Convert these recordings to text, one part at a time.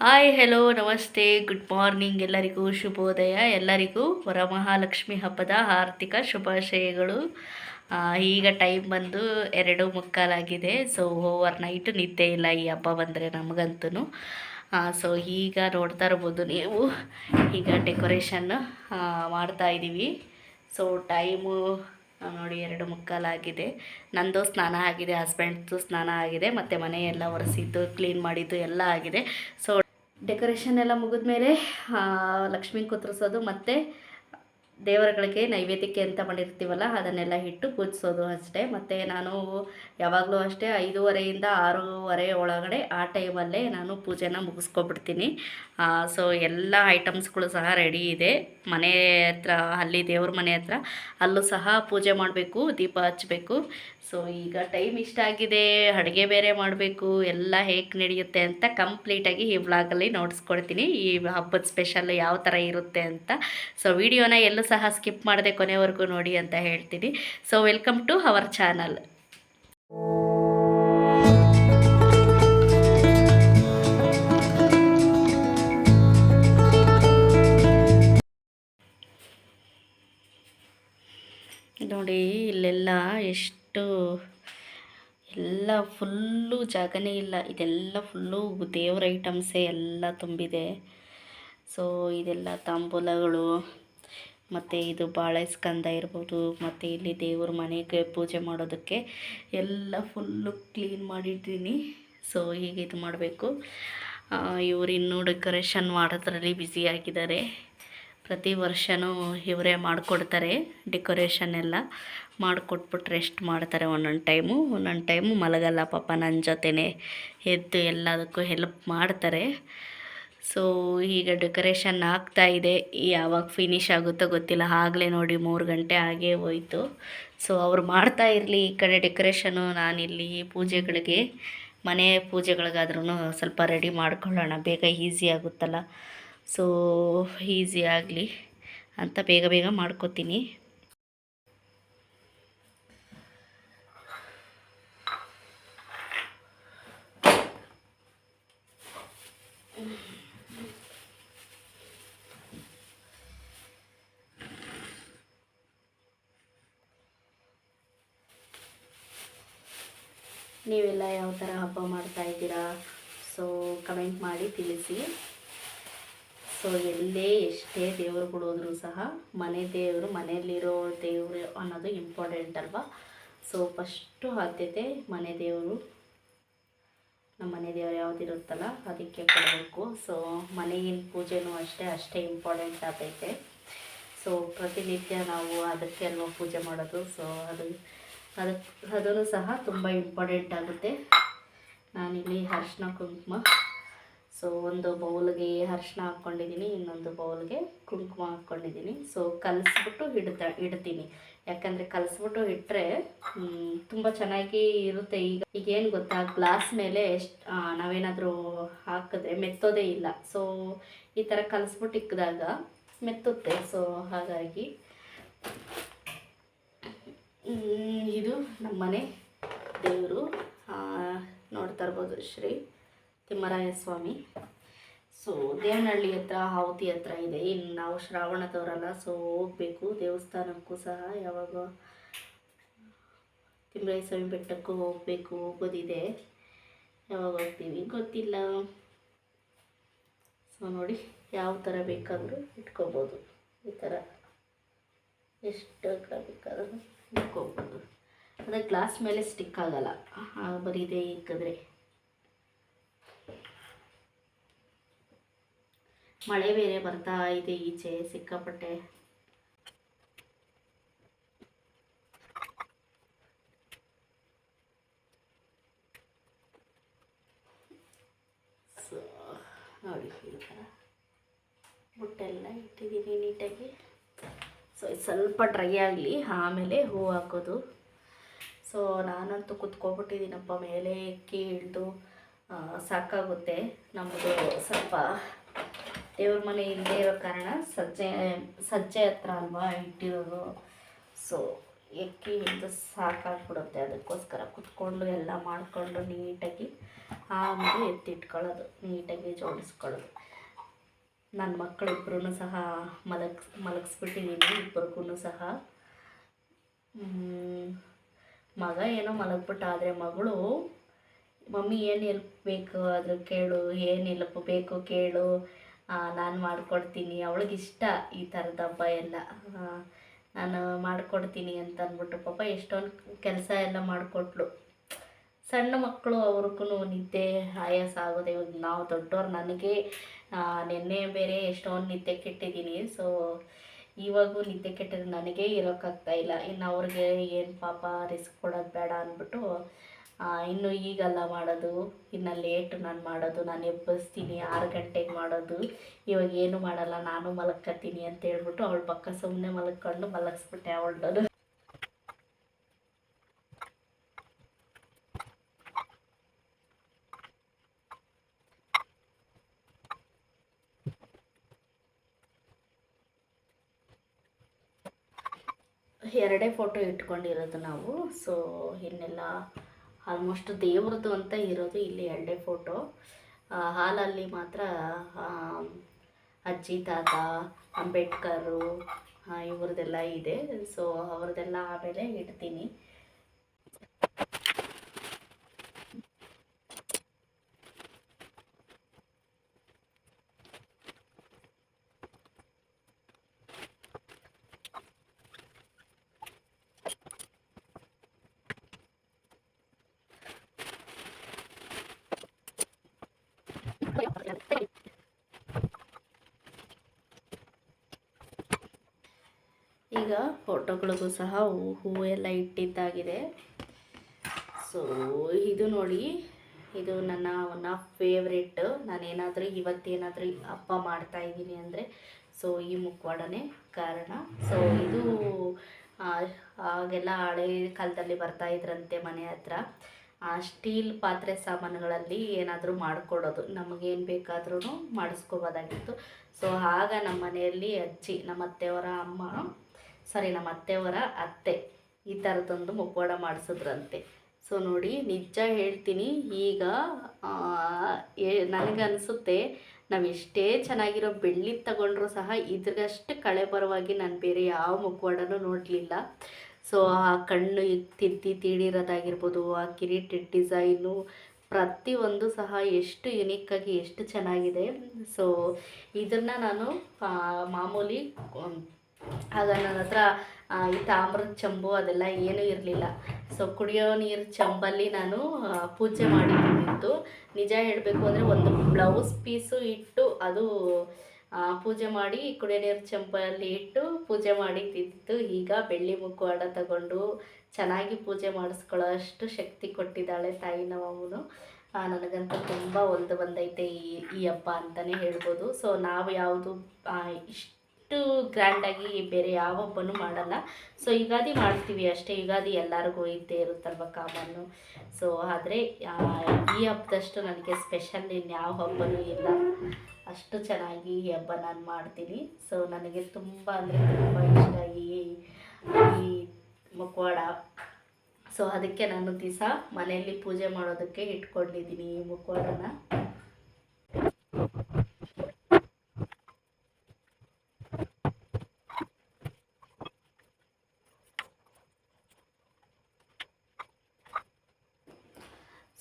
Hi hello ನಮಸ್ತೆ good morning ಎಲ್ಲರಿಗೂ ಶುಭೋದಯ, ಎಲ್ಲರಿಗೂ ವರಮಹಾಲಕ್ಷ್ಮಿ ಹಬ್ಬದ ಆರ್ಥಿಕ ಶುಭಾಶಯಗಳು. ಈಗ ಟೈಮ್ ಬಂದು ಎರಡು ಮುಕ್ಕಾಲಾಗಿದೆ ಸೊ ಓವರ್ ನೈಟ್ ನಿದ್ದೆ ಇಲ್ಲ ಈ ಹಬ್ಬ ಬಂದರೆ ನಮಗಂತೂ ಸೊ ಈಗ ನೋಡ್ತಾ ಇರ್ಬೋದು ನೀವು, ಈಗ ಡೆಕೋರೇಷನ್ ಮಾಡ್ತಾ ಇದ್ದೀವಿ ಸೊ ಟೈಮು ನೋಡಿ ಎರಡು ಮುಕ್ಕಾಲಾಗಿದೆ. ನಂದು ಸ್ನಾನ ಆಗಿದೆ ಹಸ್ಬೆಂಡ್ದು ಸ್ನಾನ ಆಗಿದೆ, ಮತ್ತು ಮನೆಯೆಲ್ಲ ಒರೆಸಿದ್ದು ಕ್ಲೀನ್ ಮಾಡಿದ್ದು ಎಲ್ಲ ಆಗಿದೆ. ಸೊ ಡೆಕೋರೇಷನ್ ಎಲ್ಲ ಮುಗಿದ ಮೇಲೆ ಲಕ್ಷ್ಮಿ ಕುತ್ರಿಸೋದು ಮತ್ತು ದೇವರುಗಳಿಗೆ ನೈವೇದ್ಯಕ್ಕೆ ಅಂತ ಮಾಡಿರ್ತೀವಲ್ಲ, ಅದನ್ನೆಲ್ಲ ಇಟ್ಟು ಪೂಜಿಸೋದು ಅಷ್ಟೇ. ಮತ್ತು ನಾನು ಯಾವಾಗಲೂ ಅಷ್ಟೇ ಐದೂವರೆಯಿಂದ ಆರೂವರೆ ಒಳಗಡೆ ಆ ಟೈಮಲ್ಲೇ ನಾನು ಪೂಜೆನ ಮುಗಿಸ್ಕೊಬಿಡ್ತೀನಿ ಸೊ ಎಲ್ಲ ಐಟಮ್ಸ್ಗಳು ಸಹ ರೆಡಿ ಇದೆ. ಮನೆ ಹತ್ರ, ಅಲ್ಲಿ ದೇವ್ರ ಮನೆ ಹತ್ರ, ಅಲ್ಲೂ ಸಹ ಪೂಜೆ ಮಾಡಬೇಕು, ದೀಪ ಹಚ್ಚಬೇಕು ಸೊ ಈಗ ಟೈಮ್ ಇಷ್ಟ ಆಗಿದೆ, ಅಡುಗೆ ಬೇರೆ ಮಾಡಬೇಕು, ಎಲ್ಲ ಹೇಗೆ ನಡೆಯುತ್ತೆ ಅಂತ ಕಂಪ್ಲೀಟಾಗಿ ಈ ವ್ಲಾಗಲ್ಲಿ ನೋಡಿಸ್ಕೊಡ್ತೀನಿ. ಈ ಹಬ್ಬದ ಸ್ಪೆಷಲ್ ಯಾವ ಥರ ಇರುತ್ತೆ ಅಂತ. ಸೊ ವಿಡಿಯೋನ ಎಲ್ಲೂ ಸಹ ಸ್ಕಿಪ್ ಮಾಡದೆ ಕೊನೆವರೆಗೂ ನೋಡಿ ಅಂತ ಹೇಳ್ತೀನಿ. So welcome to our channel ನೋಡಿ, ಇಲ್ಲೆಲ್ಲ ಎಷ್ಟು ಎಲ್ಲ ಫುಲ್ಲು ಜಾಗನೇ ಇಲ್ಲ. ಇದೆಲ್ಲ ಫುಲ್ಲು ದೇವ್ರ ಐಟಮ್ಸೇ ಎಲ್ಲ ತುಂಬಿದೆ. ಸೊ ಇದೆಲ್ಲ ತಾಂಬೂಲಗಳು, ಮತ್ತು ಇದು ಬಾಳೆ ಸ್ಕಂದ ಇರ್ಬೋದು, ಮತ್ತು ಇಲ್ಲಿ ದೇವ್ರ ಮನೆಗೆ ಪೂಜೆ ಮಾಡೋದಕ್ಕೆ ಎಲ್ಲ ಫುಲ್ಲು ಕ್ಲೀನ್ ಮಾಡಿದ್ದೀನಿ. ಸೊ ಹೀಗೆ ಇದು ಮಾಡಬೇಕು. ಇವರು ಇನ್ನೂ ಡೆಕೋರೇಷನ್ ಮಾಡೋದ್ರಲ್ಲಿ ಬ್ಯುಸಿ ಆಗಿದ್ದಾರೆ. ಪ್ರತಿ ವರ್ಷವೂ ಇವರೇ ಮಾಡಿಕೊಡ್ತಾರೆ ಡೆಕೋರೇಷನ್ ಎಲ್ಲ. ಮಾಡಿಕೊಟ್ಬಿಟ್ಟು ರೆಸ್ಟ್ ಮಾಡ್ತಾರೆ ಒಂದೊಂದು ಟೈಮು. ಒಂದೊಂದು ಟೈಮು ಮಲಗಲ್ಲ ಪಾಪ ನನ್ನ ಜೊತೆನೇ ಎದ್ದು ಎಲ್ಲದಕ್ಕೂ ಹೆಲ್ಪ್ ಮಾಡ್ತಾರೆ. ಸೊ ಈಗ ಡೆಕೋರೇಷನ್ ಆಗ್ತಾ ಇದೆ. ಯಾವಾಗ ಫಿನಿಶ್ ಆಗುತ್ತೋ ಗೊತ್ತಿಲ್ಲ. ಆಗಲೇ ನೋಡಿ ಮೂರು ಗಂಟೆ ಆಗೇ ಹೋಯಿತು. ಸೊ ಅವ್ರು ಮಾಡ್ತಾ ಇರಲಿ ಈ ಕಡೆ ಡೆಕೋರೇಷನು. ನಾನಿಲ್ಲಿ ಪೂಜೆಗಳಿಗೆ, ಮನೆ ಪೂಜೆಗಳಿಗಾದ್ರೂ ಸ್ವಲ್ಪ ರೆಡಿ ಮಾಡ್ಕೊಳ್ಳೋಣ. ಬೇಗ ಈಸಿ ಆಗುತ್ತಲ್ಲ. ಸೊ ಈಸಿ ಆಗಲಿ ಅಂತ ಬೇಗ ಬೇಗ ಮಾಡ್ಕೋತೀನಿ. ನೀವೆಲ್ಲ ಯಾವ ಥರ ಹಬ್ಬ ಮಾಡ್ತಾ ಇದ್ದೀರಾ? ಸೊ ಕಮೆಂಟ್ ಮಾಡಿ ತಿಳಿಸಿ. ಸೊ ಎಲ್ಲೇ ಎಷ್ಟೇ ದೇವರುಗಳು ಹೋದರೂ ಸಹ ಮನೆ ದೇವರು, ಮನೆಯಲ್ಲಿರೋ ದೇವರು ಅನ್ನೋದು ಇಂಪಾರ್ಟೆಂಟ್ ಅಲ್ವಾ? ಸೊ ಫಸ್ಟು ಆದ್ಯತೆ ಮನೆ ದೇವರು. ನಮ್ಮ ಮನೆ ದೇವರು ಯಾವುದಿರುತ್ತಲ್ಲ, ಅದಕ್ಕೆ ಕೊಡಬೇಕು. ಸೊ ಮನೆಗಿನ ಪೂಜೆನೂ ಅಷ್ಟೇ ಅಷ್ಟೇ ಇಂಪಾರ್ಟೆಂಟ್ ಆಗೈತೆ. ಸೊ ಪ್ರತಿನಿತ್ಯ ನಾವು ಅದಕ್ಕೆ ಅಲ್ವಾ ಪೂಜೆ ಮಾಡೋದು. ಸೊ ಅದು ಅದಕ್ಕೆ ಅದನ್ನು ಸಹ ತುಂಬ ಇಂಪಾರ್ಟೆಂಟ್ ಆಗುತ್ತೆ. ನಾನಿಲ್ಲಿ ಅರ್ಶಿನ ಕುಂಕುಮ. ಸೊ ಒಂದು ಬೌಲ್ಗೆ ಅರ್ಶಿನ ಹಾಕ್ಕೊಂಡಿದ್ದೀನಿ, ಇನ್ನೊಂದು ಬೌಲ್ಗೆ ಕುಂಕುಮ ಹಾಕ್ಕೊಂಡಿದ್ದೀನಿ. ಸೊ ಕಲಿಸ್ಬಿಟ್ಟು ಇಡ್ತಾ ಇಡ್ತೀನಿ. ಯಾಕಂದರೆ ಕಲಿಸ್ಬಿಟ್ಟು ಇಟ್ಟರೆ ತುಂಬ ಚೆನ್ನಾಗಿ ಇರುತ್ತೆ. ಈಗ, ಈಗೇನು ಗೊತ್ತಾ? ಗ್ಲಾಸ್ ಮೇಲೆ ಎಷ್ಟು ನಾವೇನಾದರೂ ಹಾಕಿದ್ರೆ ಮೆತ್ತೋದೇ ಇಲ್ಲ. ಸೊ ಈ ಥರ ಕಲಸ್ಬಿಟ್ಟು ಇಕ್ಕಿದಾಗ ಮೆತ್ತುತ್ತೆ. ಸೊ ಹಾಗಾಗಿ ಇದು ನಮ್ಮ ಮನೆ ದೇವರು ನೋಡ್ತಾ ಇರ್ಬೋದು ಶ್ರೀ. ತಿಮ್ಮರಾಯ ಸ್ವಾಮಿ ಸೊ ದೇವನಹಳ್ಳಿ ಹತ್ರ ಆವತಿ ಹತ್ರ ಇದೆ. ಇನ್ನು ನಾವು ಶ್ರಾವಣದವರಲ್ಲ ಸೊ ಹೋಗಬೇಕು. ದೇವಸ್ಥಾನಕ್ಕೂ ಸಹ ಯಾವಾಗ ತಿಮ್ಮರಾಯ ಸ್ವಾಮಿ ಬೆಟ್ಟಕ್ಕೂ ಹೋಗಬೇಕು. ಹೋಗೋದಿದೆ. ಯಾವಾಗ ಹೋಗ್ತೀವಿ? ಗೊತ್ತಿಲ್ಲ. ಸೊ ನೋಡಿ ಯಾವ ಥರ ಬೇಕಾದರೂ ಇಟ್ಕೋಬೋದು. ಈ ಥರ ಎಷ್ಟು ಬೇಕಾದರೂ ಇಟ್ಕೋಬೋದು. ಅದೇ ಗ್ಲಾಸ್ ಮೇಲೆ ಸ್ಟಿಕ್ ಆಗಲ್ಲ. ಬರೀದೇ ಬರೀ ಇದೆ ಇಕ್ಕಿದ್ರೆ ಮಳೆ ಬೇರೆ ಬರ್ತಾ ಇದೆ ಈಚೆ, ಸಿಕ್ಕಾಪಟ್ಟೆ. ಬುಟ್ಟೆಲ್ಲ ಇಟ್ಟಿದ್ದೀನಿ ನೀಟಾಗಿ. ಸೊ ಸ್ವಲ್ಪ ಡ್ರೈ ಆಗಲಿ, ಆಮೇಲೆ ಹೂ ಹಾಕೋದು. ಸೊ ನಾನಂತೂ ಕುತ್ಕೊಬಿಟ್ಟಿದ್ದೀನಪ್ಪ, ಮೇಲೆ ಎಕ್ಕಿ ಇಳಿದು ಸಾಕಾಗುತ್ತೆ. ನಮ್ಮದು ಸ್ವಲ್ಪ ದೇವ್ರ ಮನೆ ಇಲ್ಲದೆ ಇರೋ ಕಾರಣ ಸಜ್ಜೆ ಸಜ್ಜೆ ಹತ್ರ ಅಲ್ವಾ ಇಟ್ಟಿರೋದು. ಸೊ ಎಕ್ಕಿ ಹಿಡಿದು ಸಾಕಾಗ್ಬಿಡುತ್ತೆ. ಅದಕ್ಕೋಸ್ಕರ ಕುತ್ಕೊಂಡು ಎಲ್ಲ ಮಾಡಿಕೊಂಡು ನೀಟಾಗಿ ಆಮೇಲೆ ಎತ್ತಿಟ್ಕೊಳ್ಳೋದು, ನೀಟಾಗಿ ಜೋಡಿಸ್ಕೊಳ್ಳೋದು. ನನ್ನ ಮಕ್ಕಳಿಬ್ರು ಸಹ ಮಲಗ್ಸ್ ಮಲಗಿಸ್ಬಿಟ್ಟಿದ್ದೀನಿ ಇಬ್ಬರಿಗೂ ಸಹ. ಮಗ ಏನೋ ಮಲಗ್ಬಿಟ್ಟ, ಆದರೆ ಮಗಳು, ಮಮ್ಮಿ ಏನು ಹೆಲ್ಪ್ ಬೇಕು? ಅದು ಕೇಳು, ಏನು ಹೆಲ್ಪ್ ಬೇಕು? ಕೇಳು. ನಾನು ಮಾಡಿಕೊಡ್ತೀನಿ. ಅವಳಿಗೆ ಇಷ್ಟ ಈ ಥರದ ಹಬ್ಬ ಎಲ್ಲ. ನಾನು ಮಾಡಿಕೊಡ್ತೀನಿ ಅಂತ ಅಂದ್ಬಿಟ್ಟು ಪಾಪ ಎಷ್ಟೊಂದು ಕೆಲಸ ಎಲ್ಲ ಮಾಡಿಕೊಟ್ಲು. ಸಣ್ಣ ಮಕ್ಕಳು ಅವ್ರಿಗೂ ನಿದ್ದೆ ಆಯಾಸ ಆಗೋದೆ ಇವಾಗ ನಾವು ದೊಡ್ಡವ್ರು ನನಗೆ ನಿನ್ನೆ ಬೇರೆ ಎಷ್ಟೊಂದು ನಿದ್ದೆ ಕೆಟ್ಟಿದ್ದೀನಿ. ಸೊ ಇವಾಗೂ ನಿದ್ದೆ ಕೆಟ್ಟಿದ್ರೆ ನನಗೆ ಇರೋಕ್ಕಾಗ್ತಾಯಿಲ್ಲ ಇನ್ನು ಅವ್ರಿಗೆ ಏನು ಪಾಪ ರಿಸ್ಕ್ ಕೊಡೋದು ಬೇಡ ಅಂದ್ಬಿಟ್ಟು ಇನ್ನು ಈಗಲ್ಲ ಮಾಡೋದು, ಇನ್ನು ಲೇಟ್ ನಾನು ಮಾಡೋದು, ನಾನು ಎಬ್ಬಿಸ್ತೀನಿ, ಆರು ಗಂಟೆಗೆ ಮಾಡೋದು. ಇವಾಗ ಏನು ಮಾಡಲ್ಲ, ನಾನು ಮಲಕ್ಕತ್ತೀನಿ ಅಂತ ಹೇಳ್ಬಿಟ್ಟು ಅವಳ ಪಕ್ಕ ಸುಮ್ಮನೆ ಮಲಕ್ಕೊಂಡು ಮಲಗಿಸ್ಬಿಟ್ಟೆ ಅವಳನ್ನು. ಎರಡೇ ಫೋಟೋ ಇಟ್ಕೊಂಡಿರೋದು ನಾವು. ಸೊ ಇನ್ನೆಲ್ಲ ಆಲ್ಮೋಸ್ಟ್ ದೇವ್ರದ್ದು ಅಂತ ಇರೋದು ಇಲ್ಲಿ ಎರಡೇ ಫೋಟೋ. ಹಾಲಲ್ಲಿ ಮಾತ್ರ ಅಜ್ಜಿ, ತಾತ, ಅಂಬೇಡ್ಕರು ಇವ್ರದ್ದೆಲ್ಲ ಇದೆ. ಸೊ ಅವ್ರದ್ದೆಲ್ಲ ಆಮೇಲೆ ಇಡ್ತೀನಿ. ಈಗ ಫೋಟೋಗಳಿಗೂ ಸಹ ಹೂವು ಎಲ್ಲ ಇಟ್ಟಿದ್ದಾಗಿದೆ. ಸೊ ಇದು ನೋಡಿ, ಇದು ನನ್ನ ಒನ್ ಆಫ್ ಫೇವ್ರೆಟ್ ನಾನೇನಾದರೂ ಇವತ್ತೇನಾದರೂ ಹಬ್ಬ ಮಾಡ್ತಾ ಇದ್ದೀನಿ ಅಂದರೆ ಸೊ ಈ ಮುಖವಾಡನೇ ಕಾರಣ. ಸೊ ಇದು ಆಗೆಲ್ಲ ಹಳೆ ಕಾಲದಲ್ಲಿ ಬರ್ತಾ ಇದ್ರಂತೆ ಮನೆ ಹತ್ರ. ಸ್ಟೀಲ್ ಪಾತ್ರೆ ಸಾಮಾನುಗಳಲ್ಲಿ ಏನಾದರೂ ಮಾಡಿಕೊಡೋದು ನಮಗೇನು ಬೇಕಾದ್ರೂ ಮಾಡಿಸ್ಕೋಬೋದಾಗಿತ್ತು. ಸೊ ಆಗ ನಮ್ಮ ಮನೆಯಲ್ಲಿ ಅಜ್ಜಿ ನಮ್ಮ ಅತ್ತೆಯವರ ಅಮ್ಮ ಸಾರಿ, ನಮ್ಮ ಅತ್ತೆಯವರ ಅತ್ತೆ ಈ ಥರದೊಂದು ಮುಖವಾಡ ಮಾಡಿಸಿದ್ರಂತೆ. ಸೊ ನೋಡಿ, ನಿಜ ಹೇಳ್ತೀನಿ, ಈಗ ನನಗನ್ಸುತ್ತೆ ನಾವು ಎಷ್ಟೇ ಚೆನ್ನಾಗಿರೋ ಬೆಳ್ಳಿ ತಗೊಂಡ್ರೂ ಸಹ ಇದ್ರಗಷ್ಟು ಕಳೆ ಪರವಾಗಿ ನಾನು ಬೇರೆ ಯಾವ ಮುಖವಾಡನೂ ನೋಡಲಿಲ್ಲ. ಸೊ ಆ ಕಣ್ಣು ತಿದ್ದಿ ತೀಡಿರೋದಾಗಿರ್ಬೋದು, ಆ ಕಿರೀಟ ಡಿಸೈನು ಪ್ರತಿಯೊಂದು ಸಹ ಎಷ್ಟು ಯುನೀಕಾಗಿ ಎಷ್ಟು ಚೆನ್ನಾಗಿದೆ. ಸೊ ಇದನ್ನು ನಾನು ಮಾಮೂಲಿ ಆಗ ನನ್ನ ಹತ್ರ ಈ ತಾಮ್ರದ ಚಂಬು ಅದೆಲ್ಲ ಏನೂ ಇರಲಿಲ್ಲ. ಸೊ ಕುಡಿಯೋ ನೀರು ಚಂಬಲ್ಲಿ ನಾನು ಪೂಜೆ ಮಾಡಿದ್ದು ನಿಜ ಹೇಳಬೇಕು ಅಂದರೆ ಒಂದು ಬ್ಲೌಸ್ ಪೀಸು ಇಟ್ಟು ಅದು ಪೂಜೆ ಮಾಡಿ ಕುಡಿಯೋ ನೀರು ಚಂಬಲ್ಲಿ ಇಟ್ಟು ಪೂಜೆ ಮಾಡಿದ್ದಿತ್ತು ಈಗ ಬೆಳ್ಳಿ ಮುಖವಾಡ ತಗೊಂಡು ಚೆನ್ನಾಗಿ ಪೂಜೆ ಮಾಡಿಸ್ಕೊಳ್ಳೋ ಅಷ್ಟು ಶಕ್ತಿ ಕೊಟ್ಟಿದ್ದಾಳೆ ತಾಯಿ ನಮ್ಮಮ್ಮನು ನನಗಂತೂ ತುಂಬ ಒಂದು ಬಂದೈತೆ ಈ ಈ ಹಬ್ಬ ಅಂತಲೇ ಹೇಳ್ಬೋದು. ಸೊ ನಾವು ಯಾವುದು ಇಷ್ಟು ಗ್ರ್ಯಾಂಡಾಗಿ ಬೇರೆ ಯಾವ ಹಬ್ಬನೂ ಮಾಡಲ್ಲ. ಸೊ ಯುಗಾದಿ ಮಾಡ್ತೀವಿ ಅಷ್ಟೇ. ಯುಗಾದಿ ಎಲ್ಲರಿಗೂ ಇದ್ದೇ ಇರುತ್ತಲ್ವ ಕಾಮನ್ನು. ಸೊ ಆದರೆ ಈ ಹಬ್ಬದಷ್ಟು ನನಗೆ ಸ್ಪೆಷಲ್ ಇನ್ಯಾವ ಹಬ್ಬನೂ ಇಲ್ಲ. ಅಷ್ಟು ಚೆನ್ನಾಗಿ ಈ ಹಬ್ಬ ನಾನು ಮಾಡ್ತೀನಿ. ಸೊ ನನಗೆ ತುಂಬ ಅಂದರೆ ತುಂಬ ಇಷ್ಟ ಈ ಈ ಮುಖವಾಡ ಸೊ ಅದಕ್ಕೆ ನಾನು ದಿವಸ ಮನೆಯಲ್ಲಿ ಪೂಜೆ ಮಾಡೋದಕ್ಕೆ ಇಟ್ಕೊಂಡಿದ್ದೀನಿ ಈ ಮುಖವಾಡನ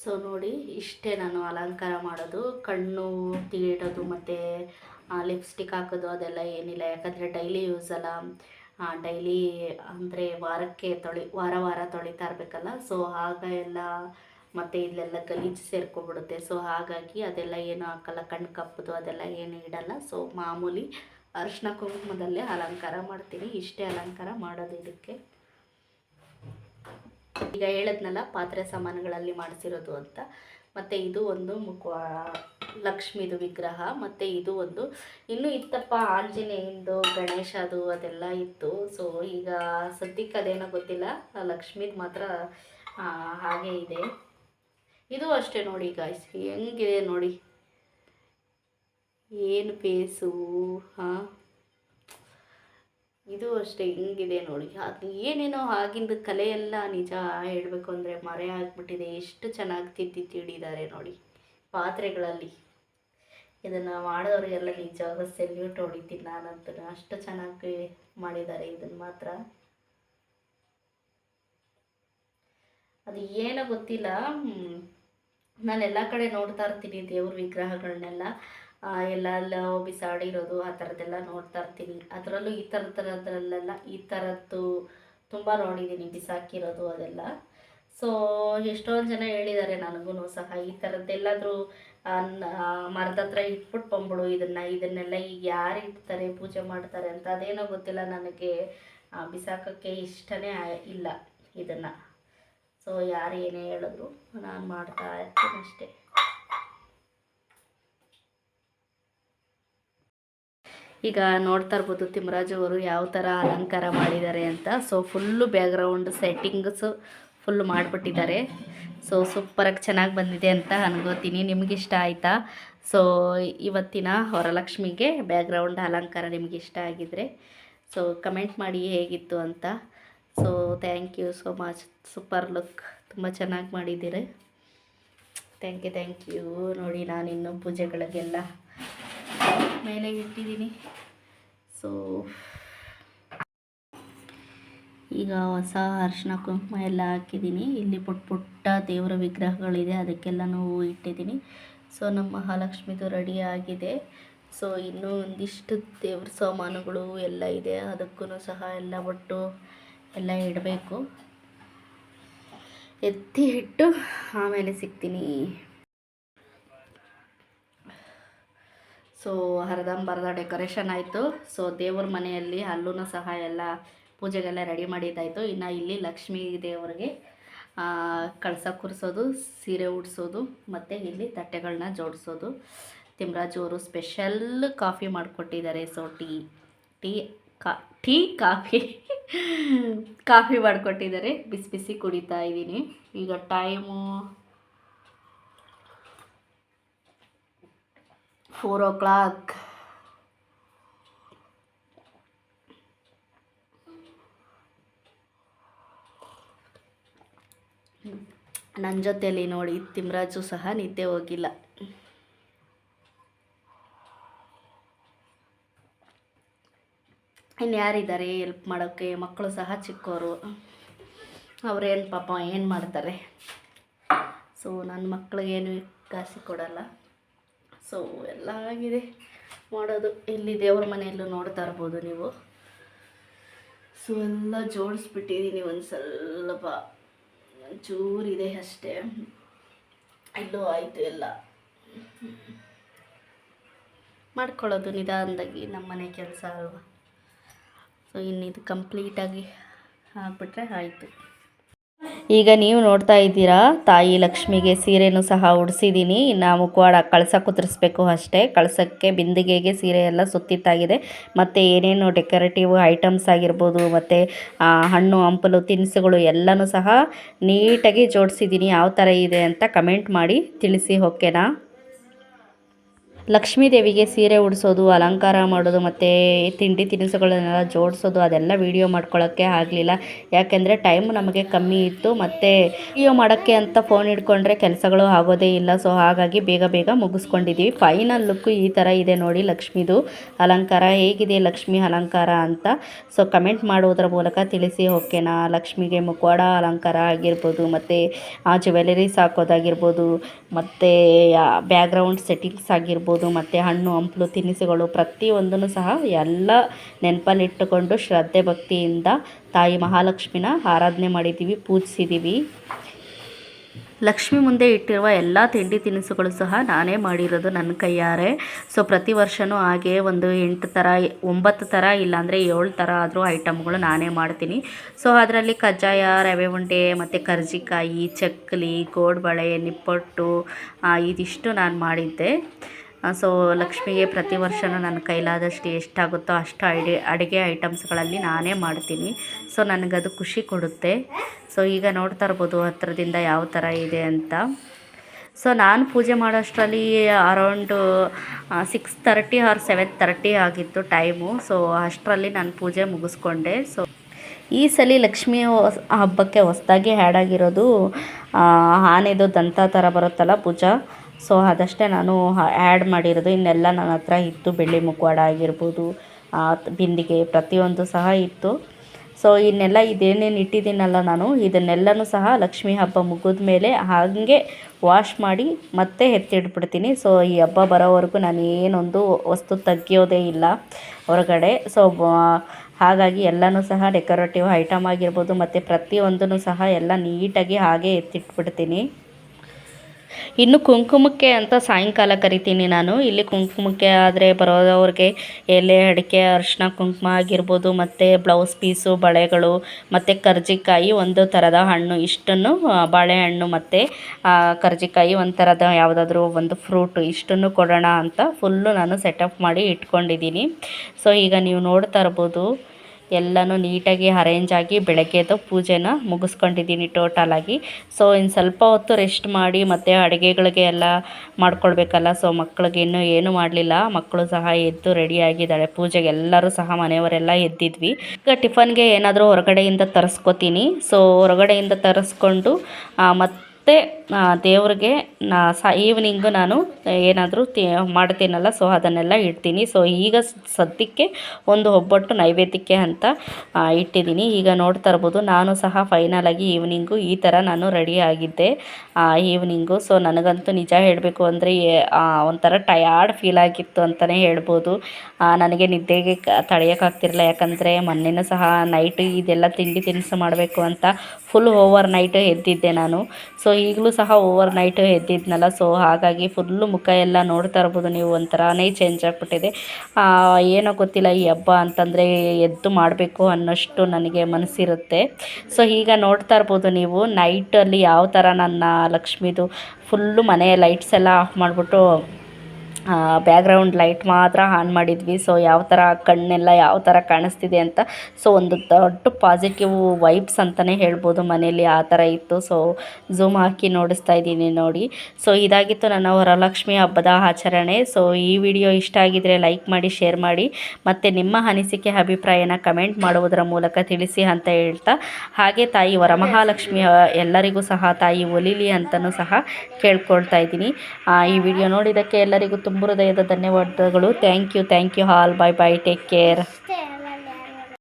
ಸೊ ನೋಡಿ, ಇಷ್ಟೇ ನಾನು ಅಲಂಕಾರ ಮಾಡೋದು. ಕಣ್ಣು ತೀಡೋದು ಮತ್ತು ಲಿಪ್ಸ್ಟಿಕ್ ಹಾಕೋದು ಅದೆಲ್ಲ ಏನಿಲ್ಲ. ಯಾಕಂದರೆ ಡೈಲಿ ಯೂಸ್ ಅಲ್ಲ. ಡೈಲಿ ಅಂದರೆ ವಾರಕ್ಕೆ ತೊಳಿ, ವಾರ ವಾರ ತೊಳಿತಾ ಇರಬೇಕಲ್ಲ. ಸೊ ಆಗ ಎಲ್ಲ ಮತ್ತು ಇಲ್ಲೆಲ್ಲ ಗಲೀಜು ಸೇರ್ಕೊಬಿಡುತ್ತೆ ಸೊ ಹಾಗಾಗಿ ಅದೆಲ್ಲ ಏನು ಹಾಕಲ್ಲ. ಕಣ್ಣು ಕಪ್ಪದು ಅದೆಲ್ಲ ಏನು ಇಡಲ್ಲ. ಸೊ ಮಾಮೂಲಿ ಅರಿಶಿನ ಕುಂಕುಮದಲ್ಲೇ ಅಲಂಕಾರ ಮಾಡ್ತೀನಿ. ಇಷ್ಟೇ ಅಲಂಕಾರ ಮಾಡೋದು ಇದಕ್ಕೆ. ಈಗ ಹೇಳದ್ನಲ್ಲ ಪಾತ್ರೆ ಸಾಮಾನುಗಳಲ್ಲಿ ಮಾಡಿಸಿರೋದು ಅಂತ. ಮತ್ತು ಇದು ಒಂದು ಮುಖ, ಲಕ್ಷ್ಮೀದು ವಿಗ್ರಹ, ಮತ್ತು ಇದು ಒಂದು ಇನ್ನೂ ಇತ್ತಪ್ಪ ಆಂಜನೇಯಂದು, ಗಣೇಶದು ಅದೆಲ್ಲ ಇತ್ತು. ಸೊ ಈಗ ಸದ್ಯಕ್ಕೆ ಅದೇನೋ ಗೊತ್ತಿಲ್ಲ. ಲಕ್ಷ್ಮಿದು ಮಾತ್ರ ಹಾಗೆ ಇದೆ. ಇದು ಅಷ್ಟೇ ನೋಡಿ ಗಾಯ್ಸ್ ಹೆಂಗಿದೆ ನೋಡಿ. ಏನು ಪೇಸು, ಹಾಂ? ಇದು ಅಷ್ಟೇ, ಹಿಂಗಿದೆ ನೋಡಿ. ಅದು ಏನೇನೋ ಆಗಿಂದ ಕಲೆಯೆಲ್ಲ ನಿಜ ಹೇಳಬೇಕು ಅಂದರೆ ಮರೆ ಆಗಿಬಿಟ್ಟಿದೆ. ಎಷ್ಟು ಚೆನ್ನಾಗಿ ತಿದ್ದಿ ತಿಡಿದ್ದಾರೆ ನೋಡಿ ಪಾತ್ರೆಗಳಲ್ಲಿ. ಇದನ್ನು ಮಾಡೋರಿಗೆಲ್ಲ ನಿಜವಾಗ ಸೆಲ್ಯೂಟ್ ಹೊಡಿತೀನಿ ನಾನಂತೂ. ಅಷ್ಟು ಚೆನ್ನಾಗಿ ಮಾಡಿದ್ದಾರೆ ಇದನ್ನು ಮಾತ್ರ. ಅದು ಏನೋ ಗೊತ್ತಿಲ್ಲ. ನಾನು ಎಲ್ಲ ಕಡೆ ನೋಡ್ತಾ ಇರ್ತೀನಿ ದೇವ್ರ ವಿಗ್ರಹಗಳನ್ನೆಲ್ಲ ಆ, ಎಲ್ಲೆಲ್ಲ ಬಿಸಾಡಿರೋದು ಆ ಥರದ್ದೆಲ್ಲ ನೋಡ್ತಾ ಇರ್ತೀನಿ. ಅದರಲ್ಲೂ ಈ ಥರ ಥರದ್ರಲ್ಲೆಲ್ಲ ಈ ಥರದ್ದು ತುಂಬ ನೋಡಿದ್ದೀನಿ ಬಿಸಾಕಿರೋದು ಅದೆಲ್ಲ. ಸೊ ಎಷ್ಟೊಂದು ಜನ ಹೇಳಿದ್ದಾರೆ ನನಗೂ ಸಹ ಈ ಥರದ್ದೆಲ್ಲಾದರೂ ಮರದ ಹತ್ರ ಇಟ್ಬಿಟ್ಟು ಬಂದ್ಬಿಡು ಇದನ್ನು ಇದನ್ನೆಲ್ಲ ಈಗ ಯಾರು ಇಡ್ತಾರೆ ಪೂಜೆ ಮಾಡ್ತಾರೆ ಅಂತ ಅದೇನೋ ಗೊತ್ತಿಲ್ಲ ನನಗೆ. ಬಿಸಾಕೋಕ್ಕೆ ಇಷ್ಟನೇ ಇಲ್ಲ ಇದನ್ನು. ಸೊ ಯಾರು ಏನೇ ಹೇಳಿದ್ರು ನಾನು ಮಾಡ್ತಾ ಇರ್ತೀನಿ ಅಷ್ಟೇ. ಈಗ ನೋಡ್ತಾ ಇರ್ಬೋದು ತಿಮ್ಮರಾಜು ಅವರು ಯಾವ ಥರ ಅಲಂಕಾರ ಮಾಡಿದ್ದಾರೆ ಅಂತ. So full background settings full ಮಾಡಿಬಿಟ್ಟಿದ್ದಾರೆ. ಸೊ ಸೂಪರಾಗಿ ಚೆನ್ನಾಗಿ ಬಂದಿದೆ ಅಂತ ಅನ್ಕೋತೀನಿ. ಇಷ್ಟ ಆಯಿತಾ? ಸೊ ಇವತ್ತಿನ ವರಲಕ್ಷ್ಮಿಗೆ ಬ್ಯಾಗ್ರೌಂಡ್ ಅಲಂಕಾರ ನಿಮ್ಗೆ ಇಷ್ಟ ಆಗಿದ್ರೆ ಸೊ ಕಮೆಂಟ್ ಮಾಡಿ ಹೇಗಿತ್ತು ಅಂತ. So thank you so much super look ತುಂಬ ಚೆನ್ನಾಗಿ ಮಾಡಿದ್ದೀರಿ. ಥ್ಯಾಂಕ್ ಯು ಥ್ಯಾಂಕ್ ಯು ನೋಡಿ ನಾನು ಇನ್ನೂ ಪೂಜೆಗಳಿಗೆಲ್ಲ ಮೇಲೆ ಇಟ್ಟಿದ್ದೀನಿ. ಸೊ ಈಗ ಹೊಸ ಅರಿಶಿನ ಕುಂಕುಮ ಎಲ್ಲ ಹಾಕಿದ್ದೀನಿ. ಇಲ್ಲಿ ಪುಟ್ಟ ಪುಟ್ಟ ದೇವರ ವಿಗ್ರಹಗಳಿದೆ, ಅದಕ್ಕೆಲ್ಲನೂ ಇಟ್ಟಿದ್ದೀನಿ. ಸೊ ನಮ್ಮ ಮಹಾಲಕ್ಷ್ಮಿದು ರೆಡಿ ಆಗಿದೆ. ಸೊ ಇನ್ನೂ ಒಂದಿಷ್ಟು ದೇವ್ರ ಸಾಮಾನುಗಳು ಎಲ್ಲ ಇದೆ. ಅದಕ್ಕೂ ಸಹ ಎಲ್ಲ ಒಟ್ಟು ಎಲ್ಲ ಇಡಬೇಕು. ಎತ್ತಿ ಇಟ್ಟು ಆಮೇಲೆ ಸಿಗ್ತೀನಿ. ಸೊ ಹರದಂಬರದ ಡೆಕೋರೇಷನ್ ಆಯಿತು. ಸೊ ದೇವ್ರ ಮನೆಯಲ್ಲಿ ಅಲ್ಲೂ ಸಹ ಎಲ್ಲ ಪೂಜೆಗೆಲ್ಲ ರೆಡಿ ಮಾಡಿದ್ದಾಯಿತು. ಇನ್ನು ಇಲ್ಲಿ ಲಕ್ಷ್ಮೀ ದೇವರಿಗೆ ಕಳಸ ಕೂರಿಸೋದು, ಸೀರೆ ಉಡಿಸೋದು, ಮತ್ತು ಇಲ್ಲಿ ತಟ್ಟೆಗಳನ್ನ ಜೋಡಿಸೋದು. ತಿಮ್ರಾಜು ಅವರು ಸ್ಪೆಷಲ್ ಕಾಫಿ ಮಾಡಿಕೊಟ್ಟಿದ್ದಾರೆ. ಸೊ ಟೀ ಟೀ, ಕಾ, ಟೀ, ಕಾಫಿ ಕಾಫಿ ಮಾಡಿಕೊಟ್ಟಿದ್ದಾರೆ. ಬಿಸಿ ಬಿಸಿ ಕುಡಿತಾ ಇದ್ದೀನಿ. ಈಗ ಟೈಮು ಫೋರ್ ಓ ಕ್ಲಾಕ್ ನನ್ನ ಜೊತೆಯಲ್ಲಿ ನೋಡಿ, ತಿಮ್ರಾಜು ಸಹ ನಿದ್ದೆ ಹೋಗಿಲ್ಲ. ಇನ್ನು ಯಾರಿದ್ದಾರೆ? ಹೆಲ್ಪ್ ಮಾಡೋಕ್ಕೆ ಮಕ್ಕಳು ಸಹ ಚಿಕ್ಕವರು ಅವರೇನು ಪಾಪ ಏನು ಮಾಡ್ತಾರೆ? ಸೊ ನನ್ನ ಮಕ್ಕಳಿಗೇನು ಕಾಸಿ ಕೊಡಲ್ಲ. ಸೊ ಎಲ್ಲ ಆಗಿದೆ. ಮಾಡೋದು ಇಲ್ಲಿ ದೇವ್ರ ಮನೆಯಲ್ಲೂ ನೋಡ್ತಾ ಇರ್ಬೋದು ನೀವು. ಸೊ ಎಲ್ಲ ಜೋಡಿಸ್ಬಿಟ್ಟಿದ್ದೀನಿ ಒಂದು ಸ್ವಲ್ಪ. ಚೂರಿದೆ ಅಷ್ಟೇ. ಇಲ್ಲೂ ಆಯಿತು ಎಲ್ಲ. ಮಾಡ್ಕೊಳ್ಳೋದು ನಿಧಾನದಾಗಿ ನಮ್ಮ ಮನೆ ಕೆಲಸ ಅಲ್ವಾ? ಸೊ ಇನ್ನಿದು ಕಂಪ್ಲೀಟಾಗಿ ಹಾಕ್ಬಿಟ್ರೆ ಆಯಿತು. ಈಗ ನೀವು ನೋಡ್ತಾ ಇದ್ದೀರಾ, ತಾಯಿ ಲಕ್ಷ್ಮಿಗೆ ಸೀರೆನೂ ಸಹ ಉಡಿಸಿದ್ದೀನಿ. ಇನ್ನು ಮುಖವಾಡ ಕಳಸ ಕುದಿಸ್ಬೇಕು ಅಷ್ಟೇ. ಕಳಸಕ್ಕೆ ಬಿಂದಿಗೆಗೆ ಸೀರೆ ಎಲ್ಲ ಸುತ್ತಿತ್ತಾಗಿದೆ ಮತ್ತು ಏನೇನು ಡೆಕೋರೇಟಿವ್ ಐಟಮ್ಸ್ ಆಗಿರ್ಬೋದು, ಮತ್ತು ಹಣ್ಣು, ಹಂಪಲು, ತಿನಿಸುಗಳು ಎಲ್ಲನೂ ಸಹ ನೀಟಾಗಿ ಜೋಡಿಸಿದ್ದೀನಿ. ಯಾವ ಥರ ಇದೆ ಅಂತ ಕಮೆಂಟ್ ಮಾಡಿ ತಿಳಿಸಿ, ಓಕೆನಾ? ಲಕ್ಷ್ಮೀ ದೇವಿಗೆ ಸೀರೆ ಉಡಿಸೋದು, ಅಲಂಕಾರ ಮಾಡೋದು ಮತ್ತು ತಿಂಡಿ ತಿನಿಸುಗಳನ್ನೆಲ್ಲ ಜೋಡಿಸೋದು, ಅದೆಲ್ಲ ವೀಡಿಯೋ ಮಾಡ್ಕೊಳ್ಳೋಕ್ಕೆ ಆಗಲಿಲ್ಲ. ಯಾಕೆಂದರೆ ಟೈಮ್ ನಮಗೆ ಕಮ್ಮಿ ಇತ್ತು. ಮತ್ತು ವೀಡಿಯೋ ಮಾಡೋಕ್ಕೆ ಅಂತ ಫೋನ್ ಹಿಡ್ಕೊಂಡ್ರೆ ಕೆಲಸಗಳು ಆಗೋದೇ ಇಲ್ಲ. ಸೊ ಹಾಗಾಗಿ ಬೇಗ ಬೇಗ ಮುಗಿಸ್ಕೊಂಡಿದ್ದೀವಿ ಫೈನಲ್ ಲುಕ್ಕು ಈ ಥರ ಇದೆ ನೋಡಿ ಲಕ್ಷ್ಮೀದು. ಅಲಂಕಾರ ಹೇಗಿದೆ ಲಕ್ಷ್ಮಿ ಅಲಂಕಾರ ಅಂತ. ಸೊ ಕಮೆಂಟ್ ಮಾಡೋದ್ರ ಮೂಲಕ ತಿಳಿಸಿ ಓಕೆನಾ ಲಕ್ಷ್ಮಿಗೆ ಮುಖವಾಡ ಅಲಂಕಾರ ಆಗಿರ್ಬೋದು, ಮತ್ತು ಆ ಜ್ಯುವೆಲರೀಸ್ ಹಾಕೋದಾಗಿರ್ಬೋದು ಮತ್ತು ಬ್ಯಾಕ್ಗ್ರೌಂಡ್ ಸೆಟ್ಟಿಂಗ್ಸ್ ಆಗಿರ್ಬೋದು ಮತ್ತು ಹಣ್ಣು, ಹಂಪಲು ತಿನಿಸುಗಳು ಪ್ರತಿಯೊಂದನ್ನು ಸಹ ಎಲ್ಲ ನೆನಪಲ್ಲಿಟ್ಟುಕೊಂಡು ಶ್ರದ್ಧೆ ಭಕ್ತಿಯಿಂದ ತಾಯಿ ಮಹಾಲಕ್ಷ್ಮಿನ ಆರಾಧನೆ ಮಾಡಿದ್ದೀವಿ, ಪೂಜಿಸಿದ್ದೀವಿ. ಲಕ್ಷ್ಮಿ ಮುಂದೆ ಇಟ್ಟಿರುವ ಎಲ್ಲ ತಿಂಡಿ ತಿನಿಸುಗಳು ಸಹ ನಾನೇ ಮಾಡಿರೋದು ನನ್ನ ಕೈಯಾರೆ ಸೊ ಪ್ರತಿ ವರ್ಷವೂ ಹಾಗೆ ಒಂದು ಎಂಟು ಥರ, ಒಂಬತ್ತು ಥರ ಇಲ್ಲಾಂದರೆ ಏಳು ಥರ ಆದರೂ ಐಟಮ್ಗಳು ನಾನೇ ಮಾಡ್ತೀನಿ. ಸೊ ಅದರಲ್ಲಿ ಕಜ್ಜಾಯ, ರವೆ ಉಂಡೆ, ಮತ್ತು ಕರ್ಜಿಕಾಯಿ ಚಕ್ಕಲಿ ಗೋಡ್ಬಳೆ, ನಿಪ್ಪಟ್ಟು ಇದಿಷ್ಟು ನಾನು ಮಾಡಿದ್ದೆ. ಸೊ ಲಕ್ಷ್ಮಿಗೆ ಪ್ರತಿ ವರ್ಷವೂ ನನ್ನ ಕೈಲಾದಷ್ಟು ಎಷ್ಟಾಗುತ್ತೋ ಅಷ್ಟು ಅಡಿ, ಅಡುಗೆ ಐಟಮ್ಸ್ಗಳಲ್ಲಿ ನಾನೇ ಮಾಡ್ತೀನಿ. ಸೊ ನನಗದು ಖುಷಿ ಕೊಡುತ್ತೆ. ಸೊ ಈಗ ನೋಡ್ತಾ ಇರ್ಬೋದು ಹತ್ರದಿಂದ ಯಾವ ಥರ ಇದೆ ಅಂತ. ಸೊ ನಾನು ಪೂಜೆ ಮಾಡೋಷ್ಟರಲ್ಲಿ around six thirty or seven thirty ಆಗಿತ್ತು ಟೈಮು ಸೊ ಅಷ್ಟರಲ್ಲಿ ನಾನು ಪೂಜೆ ಮುಗಿಸ್ಕೊಂಡೆ. ಸೊ ಈ ಸಲ ಲಕ್ಷ್ಮಿ ಹಬ್ಬಕ್ಕೆ ಹೊಸ್ದಾಗಿ ಆ್ಯಡ್ ಆಗಿರೋದು ಆನೆದು ದಂತ ಥರ ಬರುತ್ತಲ್ಲ ಭುಜ ಸೊ ಅದಷ್ಟೇ ನಾನು ಆ್ಯಡ್ ಮಾಡಿರೋದು. ಇನ್ನೆಲ್ಲ ನನ್ನ ಹತ್ರ ಇತ್ತು. ಬೆಳ್ಳಿ ಮುಖವಾಡ ಆಗಿರ್ಬೋದು ಬಿಂದಿಗೆ ಪ್ರತಿಯೊಂದು ಸಹ ಇತ್ತು. ಸೊ ಇನ್ನೆಲ್ಲ ಇದೇನೇನು ಇಟ್ಟಿದ್ದೀನಲ್ಲ ನಾನು, ಇದನ್ನೆಲ್ಲನೂ ಸಹ ಲಕ್ಷ್ಮಿ ಹಬ್ಬ ಮುಗಿದ ಮೇಲೆ ಹಾಗೆ ವಾಶ್ ಮಾಡಿ ಮತ್ತೆ ಎತ್ತಿಟ್ಬಿಡ್ತೀನಿ. ಸೊ ಈ ಹಬ್ಬ ಬರೋವರೆಗೂ ನಾನು ಏನೊಂದು ವಸ್ತು ತೆಗಿಯೋದೇ ಇಲ್ಲ ಹೊರಗಡೆ. ಸೊ ಹಾಗಾಗಿ ಎಲ್ಲನೂ ಸಹ ಡೆಕೋರೇಟಿವ್ ಐಟಮ್ ಆಗಿರ್ಬೋದು, ಮತ್ತು ಪ್ರತಿಯೊಂದನ್ನು ಸಹ ಎಲ್ಲ ನೀಟಾಗಿ ಹಾಗೆ ಎತ್ತಿಟ್ಬಿಡ್ತೀನಿ. ಇನ್ನು ಕುಂಕುಮಕ್ಕೆ ಅಂತ ಸಾಯಂಕಾಲ ಕರಿತೀನಿ ನಾನು. ಇಲ್ಲಿ ಕುಂಕುಮಕ್ಕೆ ಆದರೆ ಬರೋದವ್ರಿಗೆ ಎಲೆ, ಅಡಿಕೆ ಅರಿಶಿನ ಕುಂಕುಮ ಆಗಿರ್ಬೋದು, ಮತ್ತು ಬ್ಲೌಸ್ ಪೀಸು, ಬಳೆಗಳು, ಮತ್ತು ಕರ್ಜಿಕಾಯಿ ಒಂದು ಥರದ ಹಣ್ಣು. ಇಷ್ಟನ್ನು ಬಾಳೆಹಣ್ಣು ಮತ್ತು ಕರ್ಜಿಕಾಯಿ ಒಂದು ಥರದ ಯಾವುದಾದ್ರೂ ಒಂದು ಫ್ರೂಟು ಇಷ್ಟನ್ನು ಕೊಡೋಣ ಅಂತ ಫುಲ್ಲು ನಾನು ಸೆಟಪ್ ಮಾಡಿ ಇಟ್ಕೊಂಡಿದ್ದೀನಿ. ಸೊ ಈಗ ನೀವು ನೋಡ್ತಾ ಇರ್ಬೋದು ಎಲ್ಲನೂ ನೀಟಾಗಿ ಅರೇಂಜ್ ಆಗಿ ಬೆಳಗ್ಗೆದು ಪೂಜೆನ ಮುಗಿಸ್ಕೊಂಡಿದ್ದೀನಿ ಟೋಟಲಾಗಿ ಸೊ ಇನ್ನು ಸ್ವಲ್ಪ ಹೊತ್ತು ರೆಸ್ಟ್ ಮಾಡಿ ಮತ್ತು ಅಡುಗೆಗಳಿಗೆ ಎಲ್ಲ ಮಾಡ್ಕೊಳ್ಬೇಕಲ್ಲ. ಸೊ ಮಕ್ಕಳಿಗೆ ಇನ್ನೂ ಏನೂ ಮಾಡಲಿಲ್ಲ. ಮಕ್ಕಳು ಸಹ ಎದ್ದು ರೆಡಿಯಾಗಿದ್ದಾಳೆ ಪೂಜೆಗೆ ಎಲ್ಲರೂ ಸಹ ಮನೆಯವರೆಲ್ಲ ಎದ್ದಿದ್ವಿ. ಈಗ ಟಿಫನ್ಗೆ ಏನಾದರೂ ಹೊರಗಡೆಯಿಂದ ತರಿಸ್ಕೊತೀನಿ. ಸೊ ಹೊರಗಡೆಯಿಂದ ತರಿಸ್ಕೊಂಡು ಮತ್ತು ದೇವ್ರಿಗೆ ನಾ ಸ ಈವ್ನಿಂಗು ನಾನು ಏನಾದರೂ ತಿ, ಮಾಡ್ತೀನಲ್ಲ ಸೊ ಅದನ್ನೆಲ್ಲ ಇಡ್ತೀನಿ. ಸೊ ಈಗ ಸದ್ಯಕ್ಕೆ ಒಂದು ಒಬ್ಬಟ್ಟು ನೈವೇದ್ಯಕ್ಕೆ ಅಂತ ಇಟ್ಟಿದ್ದೀನಿ. ಈಗ ನೋಡ್ತಾ ಇರ್ಬೋದು, ನಾನು ಸಹ ಫೈನಲಾಗಿ ಈವ್ನಿಂಗು ಈ ಥರ ನಾನು ರೆಡಿ ಆಗಿದ್ದೆ ಈವ್ನಿಂಗು ಸೊ ನನಗಂತೂ ನಿಜ ಹೇಳಬೇಕು ಅಂದರೆ ಒಂಥರ ಟಯಾರ್ಡ್ ಫೀಲ್ ಆಗಿತ್ತು ಅಂತಲೇ ಹೇಳ್ಬೋದು. ನನಗೆ ನಿದ್ದೆಗೆ ತಡೆಯೋಕ್ಕಾಗ್ತಿರಲಿಲ್ಲ ಯಾಕಂದರೆ ಮೊನ್ನೆನೂ ಸಹ ನೈಟ್ ಇದೆಲ್ಲ ತಿಂಡಿ ತಿನಿಸು ಮಾಡಬೇಕು ಅಂತ ಫುಲ್ ಓವರ್ ನೈಟ್ ಎದ್ದಿದ್ದೆ ನಾನು. ಸೊ ಈಗಲೂ ಸಹ ಓವರ್ ನೈಟ್ ಎದ್ದಿದ್ನಲ್ಲ. ಸೊ ಹಾಗಾಗಿ ಫುಲ್ಲು ಮುಖ ಎಲ್ಲ ನೋಡ್ತಾ ಇರ್ಬೋದು ನೀವು. ಒಂಥರನೇ ಚೇಂಜ್ ಆಗಿಬಿಟ್ಟಿದೆ. ಏನೋ ಗೊತ್ತಿಲ್ಲ ಈ ಹಬ್ಬ ಅಂತಂದರೆ ಎದ್ದು ಮಾಡಬೇಕು ಅನ್ನೋಷ್ಟು ನನಗೆ ಮನಸ್ಸಿರುತ್ತೆ. ಸೊ ಈಗ ನೋಡ್ತಾ ಇರ್ಬೋದು ನೀವು ನೈಟಲ್ಲಿ ಯಾವ ಥರ ನನ್ನ ಲಕ್ಷ್ಮಿದು ಫುಲ್ಲು ಮನೆ ಲೈಟ್ಸ್ ಎಲ್ಲ ಆಫ್ ಮಾಡಿಬಿಟ್ಟು ಬ್ಯಾಕ್ಗ್ರೌಂಡ್ ಲೈಟ್ ಮಾತ್ರ ಆನ್ ಮಾಡಿದ್ವಿ. ಸೊ ಯಾವ ಥರ ಕಣ್ಣೆಲ್ಲ ಯಾವ ಥರ ಕಾಣಿಸ್ತಿದೆ ಅಂತ ಸೊ ಒಂದು ದೊಡ್ಡ ಪಾಸಿಟಿವ್ ವೈಬ್ಸ್ ಅಂತಲೇ ಹೇಳ್ಬೋದು ಮನೇಲಿ ಆ ಥರ ಇತ್ತು. ಸೊ ಝೂಮ್ ಹಾಕಿ ನೋಡಿಸ್ತಾ ಇದ್ದೀನಿ ನೋಡಿ. ಸೊ ಇದಾಗಿತ್ತು ನನ್ನ ವರಲಕ್ಷ್ಮಿ ಹಬ್ಬದ ಆಚರಣೆ. ಸೊ ಈ ವಿಡಿಯೋ ಇಷ್ಟ ಆಗಿದರೆ ಲೈಕ್ ಮಾಡಿ ಶೇರ್ ಮಾಡಿ, ಮತ್ತು ನಿಮ್ಮ ಅನಿಸಿಕೆ, ಅಭಿಪ್ರಾಯನ ಕಮೆಂಟ್ ಮಾಡುವುದರ ಮೂಲಕ ತಿಳಿಸಿ ಅಂತ ಹೇಳ್ತಾ, ಹಾಗೆ ತಾಯಿ ವರಮಹಾಲಕ್ಷ್ಮಿ ಎಲ್ಲರಿಗೂ ಸಹ, ತಾಯಿ ಒಲಿಲಿ ಅಂತಲೂ ಸಹ ಕೇಳ್ಕೊಳ್ತಾ ಇದ್ದೀನಿ. ಈ ವಿಡಿಯೋ ನೋಡಿದ್ದಕ್ಕೆ ಎಲ್ಲರಿಗೂ ತುಂಬ ಹೃದಯದ ಧನ್ಯವಾದಗಳು. Thank you thank you all bye bye take care